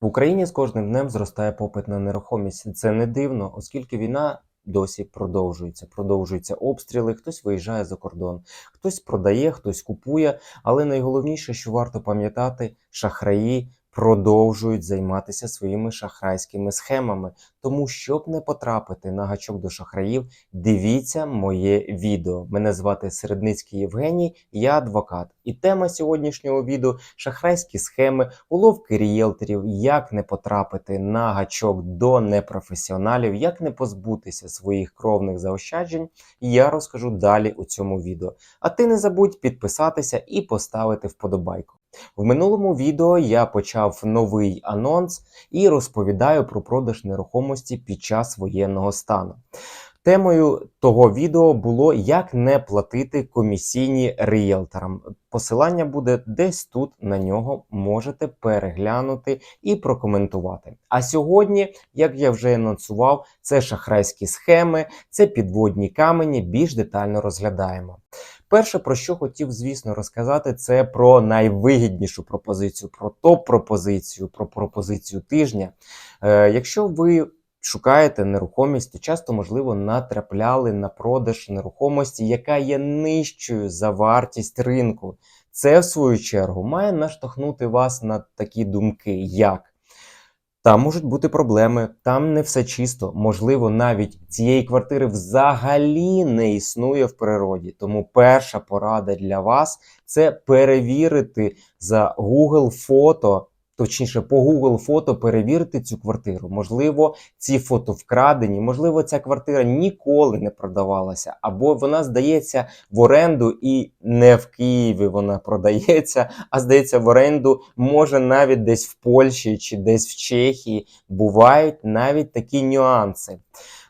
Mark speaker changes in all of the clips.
Speaker 1: В Україні з кожним днем зростає попит на нерухомість. Це не дивно, оскільки війна досі продовжується. Продовжуються обстріли, хтось виїжджає за кордон, хтось продає, хтось купує. Але найголовніше, що варто пам'ятати, шахраї продовжують займатися своїми шахрайськими схемами. Тому, щоб не потрапити на гачок до шахраїв, дивіться моє відео. Мене звати Середницький Євгеній, я адвокат. І тема сьогоднішнього відео шахрайські схеми, уловки рієлторів, як не потрапити на гачок до непрофесіоналів, як не позбутися своїх кровних заощаджень, я розкажу далі у цьому відео. А ти не забудь підписатися і поставити вподобайку. В минулому відео я почав новий анонс і розповідаю про продаж нерухомості під час воєнного стану. Темою того відео було як не платити комісійні ріелторам. Посилання буде десь тут на нього можете переглянути і прокоментувати. А сьогодні, як я вже анонсував, це шахрайські схеми, це підводні камені. Більш детально розглядаємо. Перше, про що хотів, звісно, розказати, це про найвигіднішу пропозицію, про топ-пропозицію, про пропозицію тижня. Е, якщо ви шукаєте нерухомість, то часто, можливо, натрапляли на продаж нерухомості, яка є нижчою за вартість ринку. Це, в свою чергу, має наштовхнути вас на такі думки, як там можуть бути проблеми, там не все чисто. Можливо, навіть цієї квартири взагалі не існує в природі. Тому перша порада для вас це перевірити за Google фото. Точніше, по Google фото перевірити цю квартиру. Можливо, ці фото вкрадені, можливо, ця квартира ніколи не продавалася, або вона здається в оренду і не в Києві вона продається, а здається в оренду, може навіть десь в Польщі чи десь в Чехії. Бувають навіть такі нюанси.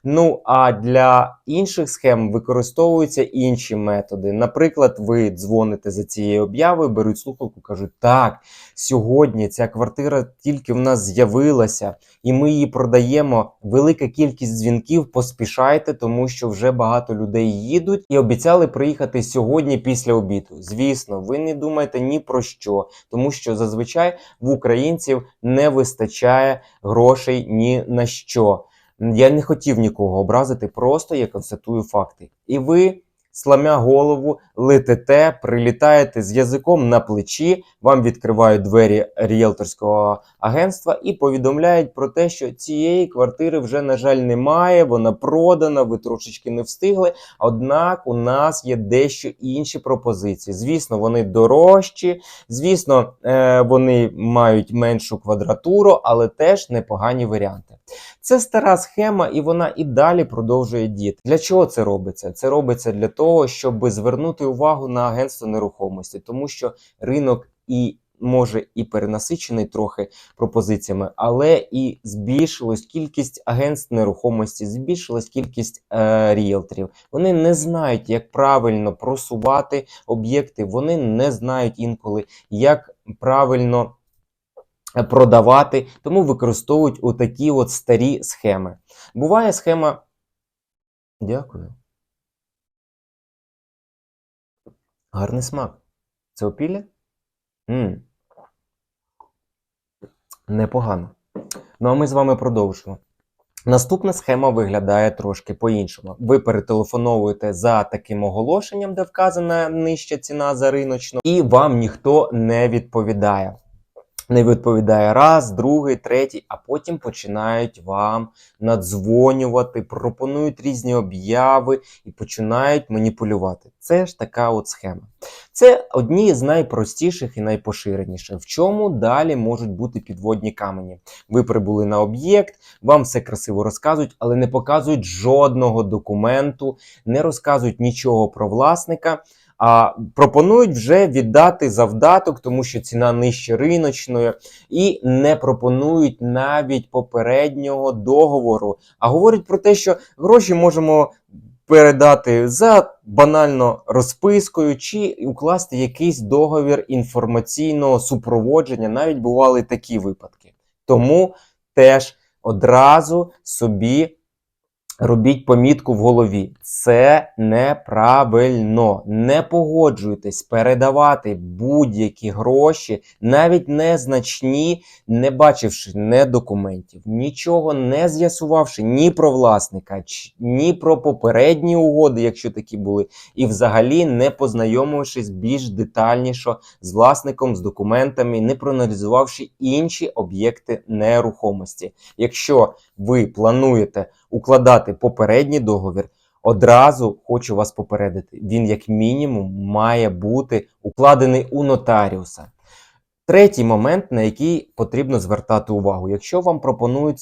Speaker 1: Ну а для інших схем використовуються інші методи. Наприклад, ви дзвоните за цією об'явою, беруть слухавку, кажуть, так, сьогодні ця квартира тільки в нас з'явилася, і ми її продаємо. Велика кількість дзвінків, поспішайте, тому що вже багато людей їдуть і обіцяли приїхати сьогодні після обіду. Звісно, ви не думаєте ні про що, тому що зазвичай в українців не вистачає грошей ні на що. Я не хотів нікого образити, просто я констатую факти. І ви, сламя голову, летите, прилітаєте з язиком на плечі, вам відкривають двері ріелторського агентства і повідомляють про те, що цієї квартири вже, на жаль, немає, вона продана, ви трошечки не встигли. Однак у нас є дещо інші пропозиції. Звісно, вони дорожчі, звісно, е, вони мають меншу квадратуру, але теж непогані варіанти. Це стара схема, і вона і далі продовжує діяти. Для чого це робиться? Це робиться для того, щоб звернути увагу на агентство нерухомості, тому що ринок і може і перенасичений трохи пропозиціями, але і збільшилась кількість агентств нерухомості, збільшилась кількість е, ріелторів. Вони не знають, як правильно просувати об'єкти, вони не знають інколи, як правильно продавати, тому використовують отакі от старі схеми. Буває схема. Дякую. Гарний смак. Це опілля? Ммм. Непогано. Ну а ми з вами продовжимо. Наступна схема виглядає трошки по-іншому. Ви перетелефоновуєте за таким оголошенням, де вказана нижча ціна за риночну, і вам ніхто не відповідає не відповідає раз, другий, третій, а потім починають вам надзвонювати, пропонують різні обяви і починають маніпулювати. Це ж така от схема. Це одні з найпростіших і найпоширеніших. В чому далі можуть бути підводні камені? Ви прибули на об'єкт, вам все красиво розказують, але не показують жодного документу, не розказують нічого про власника а пропонують вже віддати завдаток, тому що ціна нижче риночної, і не пропонують навіть попереднього договору. А говорять про те, що гроші можемо. Передати за банально розпискою чи укласти якийсь договір інформаційного супроводження. Навіть бували такі випадки. Тому теж одразу собі Робіть помітку в голові. Це неправильно. Не погоджуйтесь передавати будь-які гроші, навіть незначні, не бачивши не документів, нічого не з'ясувавши ні про власника, ні про попередні угоди, якщо такі були, і взагалі не познайомившись більш детальніше з власником, з документами, не проаналізувавши інші об'єкти нерухомості. Якщо ви плануєте укладати попередній договір, одразу хочу вас попередити: він, як мінімум, має бути укладений у нотаріуса. Третій момент, на який потрібно звертати увагу, якщо вам пропонують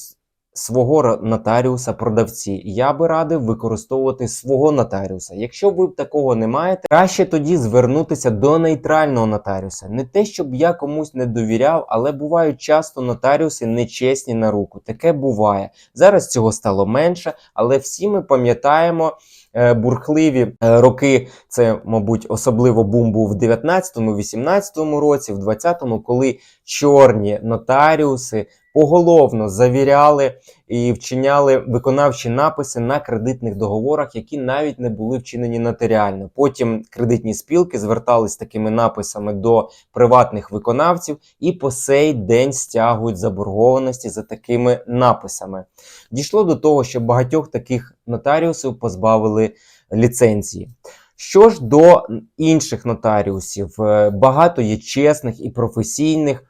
Speaker 1: свого нотаріуса продавці, я би радив використовувати свого нотаріуса. Якщо ви такого не маєте, краще тоді звернутися до нейтрального нотаріуса. Не те, щоб я комусь не довіряв, але бувають часто нотаріуси нечесні на руку. Таке буває. Зараз цього стало менше, але всі ми пам'ятаємо е, бурхливі е, роки. Це, мабуть, особливо бум був в 19-му, 18-му році, в 20-му, коли чорні нотаріуси поголовно завіряли і вчиняли виконавчі написи на кредитних договорах, які навіть не були вчинені нотаріально. Потім кредитні спілки звертались такими написами до приватних виконавців і по сей день стягують заборгованості за такими написами. Дійшло до того, що багатьох таких нотаріусів позбавили ліцензії. Що ж до інших нотаріусів, е, багато є чесних і професійних.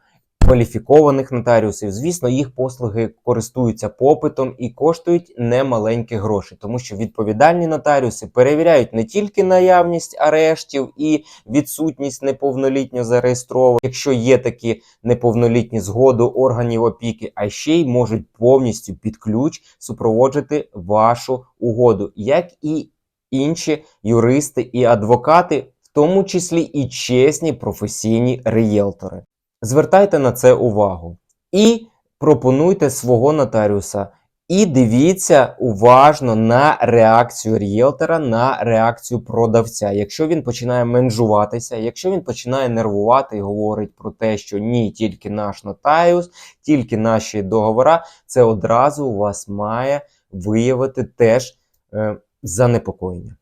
Speaker 1: Кваліфікованих нотаріусів, звісно, їх послуги користуються попитом і коштують немаленькі гроші, тому що відповідальні нотаріуси перевіряють не тільки наявність арештів і відсутність неповнолітньо зареєстрованих, якщо є такі неповнолітні згоду органів опіки, а ще й можуть повністю під ключ супроводжувати вашу угоду, як і інші юристи і адвокати, в тому числі і чесні професійні рієлтори. Звертайте на це увагу і пропонуйте свого нотаріуса. І дивіться уважно на реакцію ріелтора, на реакцію продавця. Якщо він починає менжуватися, якщо він починає нервувати і говорить про те, що ні, тільки наш нотаріус, тільки наші договори, це одразу у вас має виявити теж е, занепокоєння.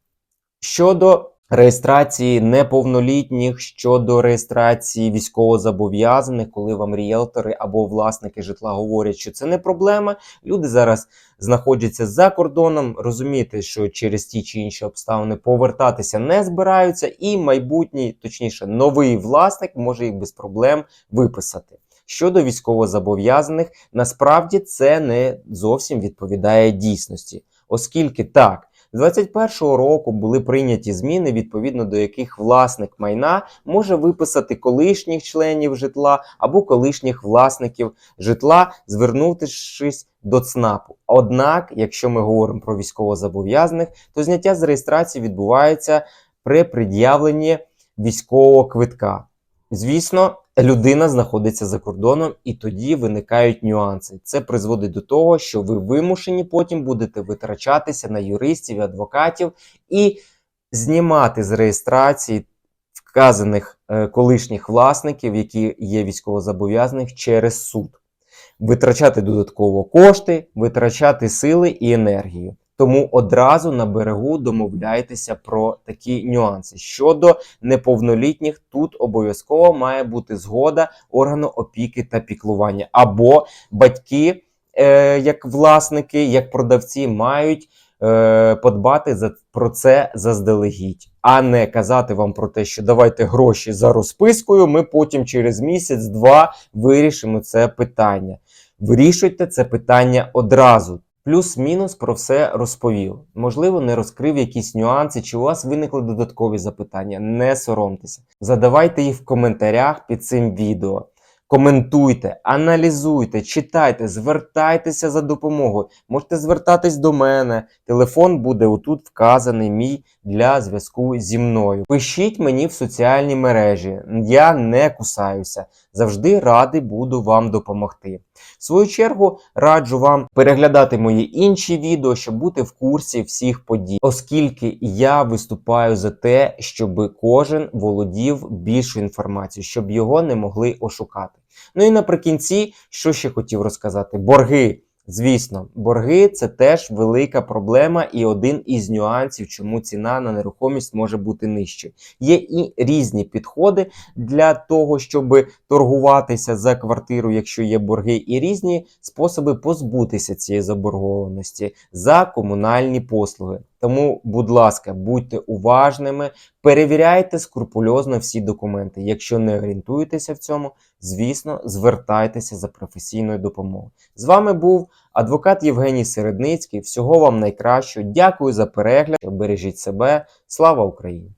Speaker 1: Щодо реєстрації неповнолітніх, щодо реєстрації військовозобов'язаних, коли вам ріелтори або власники житла говорять, що це не проблема. Люди зараз знаходяться за кордоном, розумієте, що через ті чи інші обставини повертатися не збираються, і майбутній, точніше, новий власник може їх без проблем виписати. Щодо військовозобов'язаних, насправді це не зовсім відповідає дійсності, оскільки так. З 21-го року були прийняті зміни, відповідно до яких власник майна може виписати колишніх членів житла або колишніх власників житла, звернувшись до ЦНАПу. Однак, якщо ми говоримо про військовозобов'язаних, то зняття з реєстрації відбувається при пред'явленні військового квитка. Звісно, людина знаходиться за кордоном, і тоді виникають нюанси. Це призводить до того, що ви вимушені потім будете витрачатися на юристів і адвокатів і знімати з реєстрації вказаних е, колишніх власників, які є військовозобов'язаних через суд. Витрачати додатково кошти, витрачати сили і енергію. Тому одразу на берегу домовляйтеся про такі нюанси. Щодо неповнолітніх, тут обов'язково має бути згода органу опіки та піклування. Або батьки, е, як власники, як продавці, мають е, подбати за, про це заздалегідь, а не казати вам про те, що давайте гроші за розпискою, ми потім через місяць-два вирішимо це питання. Вирішуйте це питання одразу. Плюс-мінус про все розповів. Можливо, не розкрив якісь нюанси, чи у вас виникли додаткові запитання. Не соромтеся. Задавайте їх в коментарях під цим відео. Коментуйте, аналізуйте, читайте, звертайтеся за допомогою. Можете звертатись до мене. Телефон буде отут вказаний мій для зв'язку зі мною. Пишіть мені в соціальні мережі. Я не кусаюся. Завжди радий буду вам допомогти. В свою чергу раджу вам переглядати мої інші відео, щоб бути в курсі всіх подій, оскільки я виступаю за те, щоб кожен володів більшу інформацію, щоб його не могли ошукати. Ну і наприкінці, що ще хотів розказати: борги Звісно, борги це теж велика проблема і один із нюансів, чому ціна на нерухомість може бути нижчою. Є і різні підходи для того, щоб торгуватися за квартиру, якщо є борги, і різні способи позбутися цієї заборгованості за комунальні послуги. Тому, будь ласка, будьте уважними, перевіряйте скрупульозно всі документи. Якщо не орієнтуєтеся в цьому, звісно, звертайтеся за професійною допомогою. З вами був адвокат Євгеній Середницький. Всього вам найкращого. Дякую за перегляд. Бережіть себе. Слава Україні!